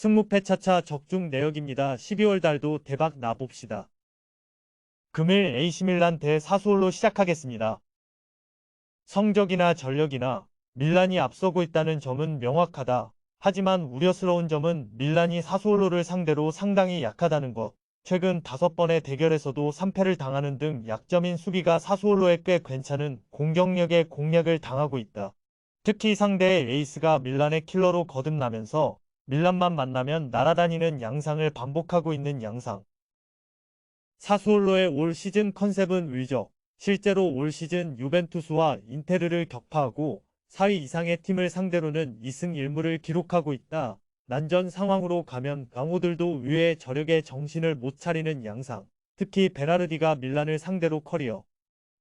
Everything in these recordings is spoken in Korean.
승무패 차차 적중 내역입니다. 12월 달도 대박 나봅시다. 금일 A시밀란 대 사수올로 시작하겠습니다. 성적이나 전력이나 밀란이 앞서고 있다는 점은 명확하다. 하지만 우려스러운 점은 밀란이 사수올로를 상대로 상당히 약하다는 것. 최근 다섯 번의 대결에서도 3패를 당하는 등 약점인 수비가 사수올로에 꽤 괜찮은 공격력의 공략을 당하고 있다. 특히 상대의 에이스가 밀란의 킬러로 거듭나면서 밀란만 만나면 날아다니는 양상을 반복하고 있는 양상. 사수올로의 올 시즌 컨셉은 위적. 실제로 올 시즌 유벤투스와 인테르를 격파하고 4위 이상의 팀을 상대로는 2승 1무를 기록하고 있다. 난전 상황으로 가면 강호들도 위에 저력에 정신을 못 차리는 양상. 특히 베나르디가 밀란을 상대로 커리어.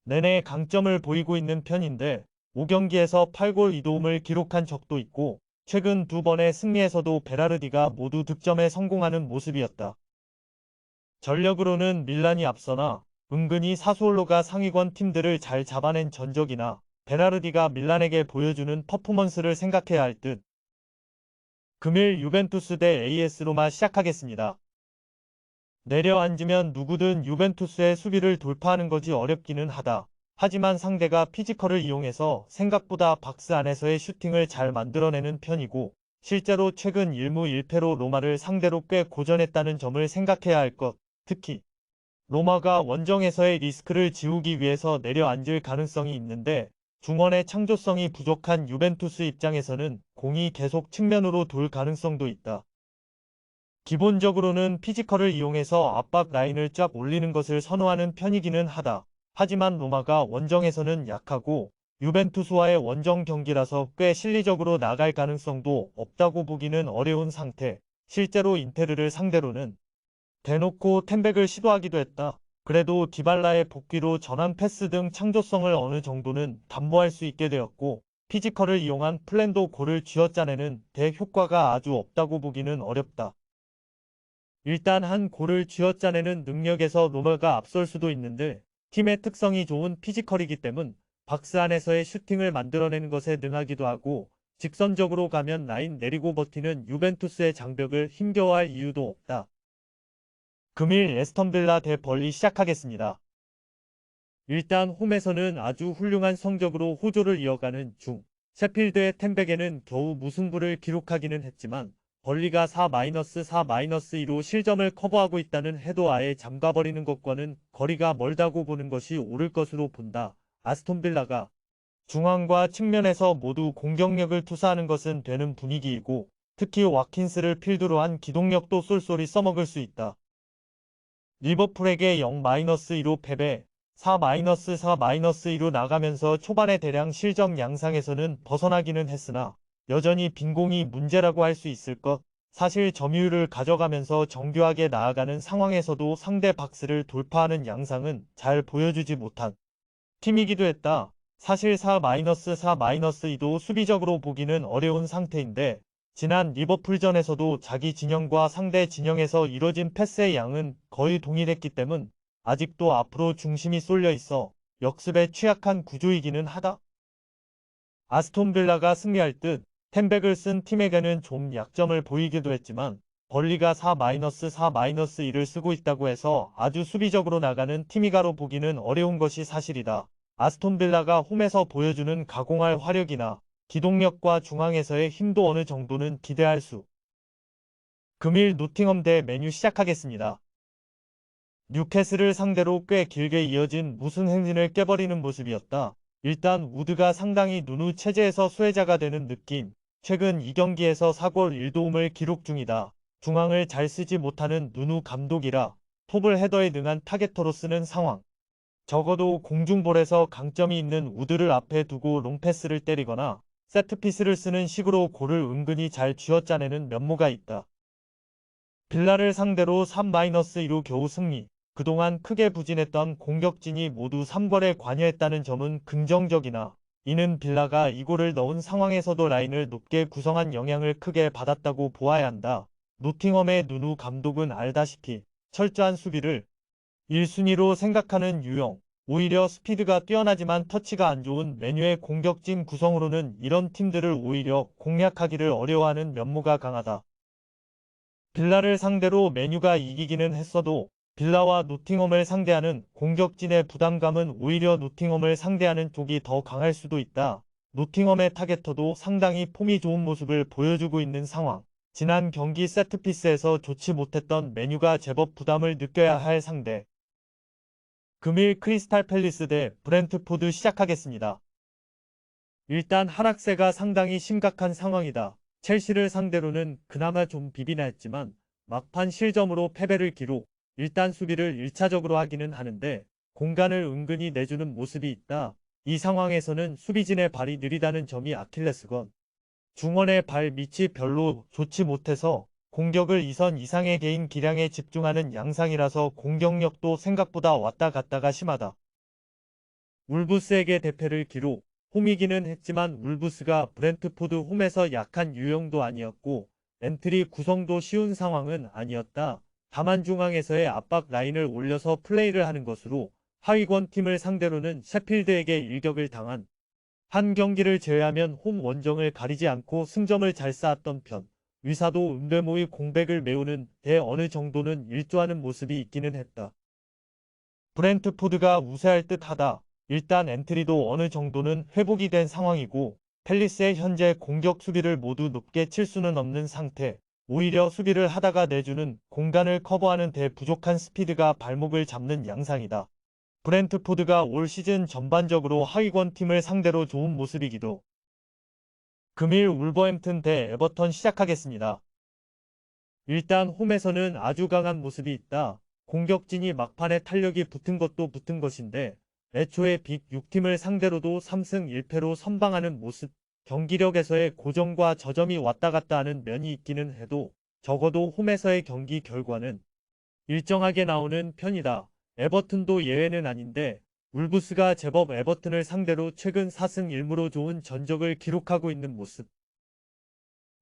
내내 강점을 보이고 있는 편인데 5경기에서 8골 2도움을 기록한 적도 있고 최근 두 번의 승리에서도 베라르디가 모두 득점에 성공하는 모습이었다. 전력으로는 밀란이 앞서나 은근히 사수올로가 상위권 팀들을 잘 잡아낸 전적이나 베나르디가 밀란에게 보여주는 퍼포먼스를 생각해야 할 듯. 금일 유벤투스 대 AS 로마 시작하겠습니다. 내려앉으면 누구든 유벤투스의 수비를 돌파하는 것이 어렵기는 하다. 하지만 상대가 피지컬을 이용해서 생각보다 박스 안에서의 슈팅을 잘 만들어내는 편이고 실제로 최근 1무 1패로 로마를 상대로 꽤 고전했다는 점을 생각해야 할 것. 특히 로마가 원정에서의 리스크를 지우기 위해서 내려앉을 가능성이 있는데 중원의 창조성이 부족한 유벤투스 입장에서는 공이 계속 측면으로 돌 가능성도 있다. 기본적으로는 피지컬을 이용해서 압박 라인을 쫙 올리는 것을 선호하는 편이기는 하다. 하지만 로마가 원정에서는 약하고 유벤투스와의 원정 경기라서 꽤 실리적으로 나갈 가능성도 없다고 보기는 어려운 상태. 실제로 인테르를 상대로는 대놓고 템백을 시도하기도 했다. 그래도 디발라의 복귀로 전환 패스 등 창조성을 어느 정도는 담보할 수 있게 되었고 피지컬을 이용한 플랜도 골을 쥐어짜내는 대효과가 아주 없다고 보기는 어렵다. 일단 한 골을 쥐어짜내는 능력에서 로마가 앞설 수도 있는데 팀의 특성이 좋은 피지컬이기 때문 박스 안에서의 슈팅을 만들어내는 것에 능하기도 하고 직선적으로 가면 라인 내리고 버티는 유벤투스의 장벽을 힘겨워할 이유도 없다. 금일 에스턴빌라 대 벌리 시작하겠습니다. 일단 홈에서는 아주 훌륭한 성적으로 호조를 이어가는 중 셰필드의 템백에는 겨우 무승부를 기록하기는 했지만 벌리가 4-4-2로 실점을 커버하고 있다는 해도 아예 잠가버리는 것과는 거리가 멀다고 보는 것이 옳을 것으로 본다. 아스톤빌라가 중앙과 측면에서 모두 공격력을 투사하는 것은 되는 분위기이고 특히 와킨스를 필두로 한 기동력도 쏠쏠히 써먹을 수 있다. 리버풀에게 0-2로 패배, 4-4-2로 나가면서 초반에 대량 실점 양상에서는 벗어나기는 했으나 여전히 빈공이 문제라고 할 수 있을 것. 사실 점유율을 가져가면서 정교하게 나아가는 상황에서도 상대 박스를 돌파하는 양상은 잘 보여주지 못한 팀이기도 했다. 사실 4-4-2도 수비적으로 보기는 어려운 상태인데 지난 리버풀전에서도 자기 진영과 상대 진영에서 이뤄진 패스의 양은 거의 동일했기 때문 아직도 앞으로 중심이 쏠려 있어 역습에 취약한 구조이기는 하다. 아스톤 빌라가 승리할 듯 템백을 쓴 팀에게는 좀 약점을 보이기도 했지만 벌리가 4-4-1을 쓰고 있다고 해서 아주 수비적으로 나가는 팀이가로 보기는 어려운 것이 사실이다. 아스톤 빌라가 홈에서 보여주는 가공할 화력이나 기동력과 중앙에서의 힘도 어느 정도는 기대할 수. 금일 노팅엄 대 메뉴 시작하겠습니다. 뉴캐슬을 상대로 꽤 길게 이어진 무승 행진을 깨버리는 모습이었다. 일단 우드가 상당히 누누 체제에서 수혜자가 되는 느낌. 최근 2경기에서 4골 1도움을 기록 중이다. 중앙을 잘 쓰지 못하는 누누 감독이라 톱을 헤더에 능한 타겟터로 쓰는 상황. 적어도 공중볼에서 강점이 있는 우드를 앞에 두고 롱패스를 때리거나 세트피스를 쓰는 식으로 골을 은근히 잘 쥐어짜내는 면모가 있다. 빌라를 상대로 3-2로 겨우 승리. 그동안 크게 부진했던 공격진이 모두 3골에 관여했다는 점은 긍정적이나 이는 빌라가 이골을 넣은 상황에서도 라인을 높게 구성한 영향을 크게 받았다고 보아야 한다. 노팅엄의 누누 감독은 알다시피 철저한 수비를 1순위로 생각하는 유형. 오히려 스피드가 뛰어나지만 터치가 안 좋은 메뉴의 공격진 구성으로는 이런 팀들을 오히려 공략하기를 어려워하는 면모가 강하다. 빌라를 상대로 메뉴가 이기기는 했어도 빌라와 노팅엄을 상대하는 공격진의 부담감은 오히려 노팅엄을 상대하는 쪽이 더 강할 수도 있다. 노팅엄의 타겟터도 상당히 폼이 좋은 모습을 보여주고 있는 상황. 지난 경기 세트피스에서 좋지 못했던 메뉴가 제법 부담을 느껴야 할 상대. 금일 크리스탈 팰리스 대 브렌트포드 시작하겠습니다. 일단 하락세가 상당히 심각한 상황이다. 첼시를 상대로는 그나마 좀 비비나 했지만 막판 실점으로 패배를 기록. 일단 수비를 1차적으로 하기는 하는데 공간을 은근히 내주는 모습이 있다. 이 상황에서는 수비진의 발이 느리다는 점이 아킬레스건. 중원의 발 밑이 별로 좋지 못해서 공격을 2선 이상의 개인 기량에 집중하는 양상이라서 공격력도 생각보다 왔다 갔다가 심하다. 울부스에게 대패를 기록. 홈이기는 했지만 울부스가 브렌트포드 홈에서 약한 유형도 아니었고 엔트리 구성도 쉬운 상황은 아니었다. 다만 중앙에서의 압박 라인을 올려서 플레이를 하는 것으로 하위권 팀을 상대로는 셰필드에게 일격을 당한 한 경기를 제외하면 홈 원정을 가리지 않고 승점을 잘 쌓았던 편. 의사도 은배모의 공백을 메우는 데 어느 정도는 일조하는 모습이 있기는 했다. 브렌트포드가 우세할 듯하다. 일단 엔트리도 어느 정도는 회복이 된 상황이고 펠리스의 현재 공격 수비를 모두 높게 칠 수는 없는 상태. 오히려 수비를 하다가 내주는 공간을 커버하는 데 부족한 스피드가 발목을 잡는 양상이다. 브렌트포드가 올 시즌 전반적으로 하위권 팀을 상대로 좋은 모습이기도. 금일 울버햄튼 대 에버턴 시작하겠습니다. 일단 홈에서는 아주 강한 모습이 있다. 공격진이 막판에 탄력이 붙은 것도 붙은 것인데 애초에 빅 6팀을 상대로도 3승 1패로 선방하는 모습, 경기력에서의 고정과 저점이 왔다 갔다 하는 면이 있기는 해도 적어도 홈에서의 경기 결과는 일정하게 나오는 편이다. 에버튼도 예외는 아닌데 울부스가 제법 에버튼을 상대로 최근 4승 1무로 좋은 전적을 기록하고 있는 모습.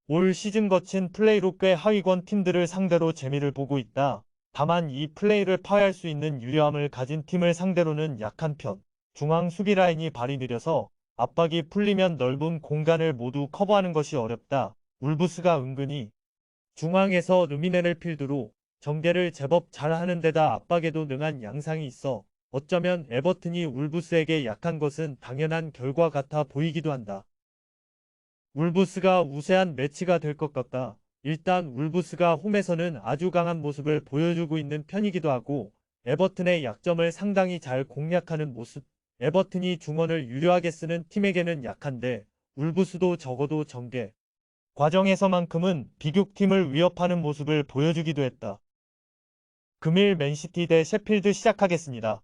올 시즌 거친 플레이로 꽤 하위권 팀들을 상대로 재미를 보고 있다. 다만 이 플레이를 파괴할 수 있는 유려함을 가진 팀을 상대로는 약한 편. 중앙 수비 라인이 발이 느려서 압박이 풀리면 넓은 공간을 모두 커버하는 것이 어렵다. 울부스가 은근히 중앙에서 루미네를 필두로 전개를 제법 잘하는 데다 압박에도 능한 양상이 있어 어쩌면 에버튼이 울부스에게 약한 것은 당연한 결과 같아 보이기도 한다. 울부스가 우세한 매치가 될 것 같다. 일단 울부스가 홈에서는 아주 강한 모습을 보여주고 있는 편이기도 하고 에버튼의 약점을 상당히 잘 공략하는 모습. 에버튼이 중원을 유려하게 쓰는 팀에게는 약한데 울부스도 적어도 전개 과정에서만큼은 비극팀을 위협하는 모습을 보여주기도 했다. 금일 맨시티 대 셰필드 시작하겠습니다.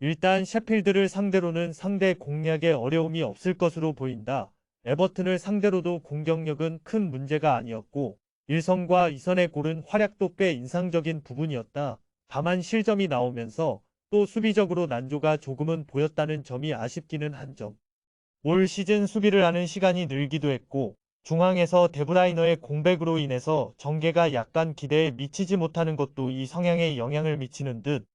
일단 셰필드를 상대로는 상대 공략에 어려움이 없을 것으로 보인다. 에버튼을 상대로도 공격력은 큰 문제가 아니었고 1선과 2선의 골은 활약도 꽤 인상적인 부분이었다. 다만 실점이 나오면서 또 수비적으로 난조가 조금은 보였다는 점이 아쉽기는 한 점. 올 시즌 수비를 하는 시간이 늘기도 했고 중앙에서 데브라이너의 공백으로 인해서 전개가 약간 기대에 미치지 못하는 것도 이 성향에 영향을 미치는 듯.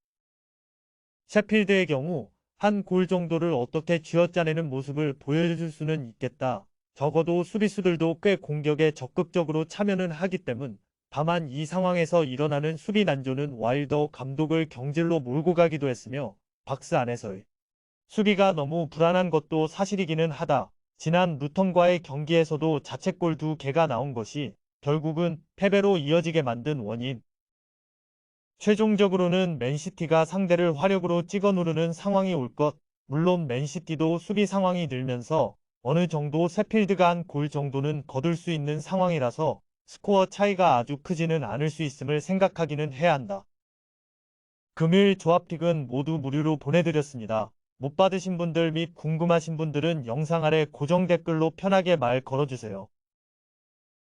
셰필드의 경우 한 골 정도를 어떻게 쥐어짜내는 모습을 보여줄 수는 있겠다. 적어도 수비수들도 꽤 공격에 적극적으로 참여는 하기 때문 다만 이 상황에서 일어나는 수비 난조는 와일더 감독을 경질로 몰고 가기도 했으며 박스 안에서의 수비가 너무 불안한 것도 사실이기는 하다. 지난 루턴과의 경기에서도 자책골 두 개가 나온 것이 결국은 패배로 이어지게 만든 원인. 최종적으로는 맨시티가 상대를 화력으로 찍어 누르는 상황이 올 것. 물론 맨시티도 수비 상황이 늘면서 어느 정도 세필드가 한 골 정도는 거둘 수 있는 상황이라서 스코어 차이가 아주 크지는 않을 수 있음을 생각하기는 해야 한다. 금일 조합픽은 모두 무료로 보내드렸습니다. 못 받으신 분들 및 궁금하신 분들은 영상 아래 고정 댓글로 편하게 말 걸어주세요.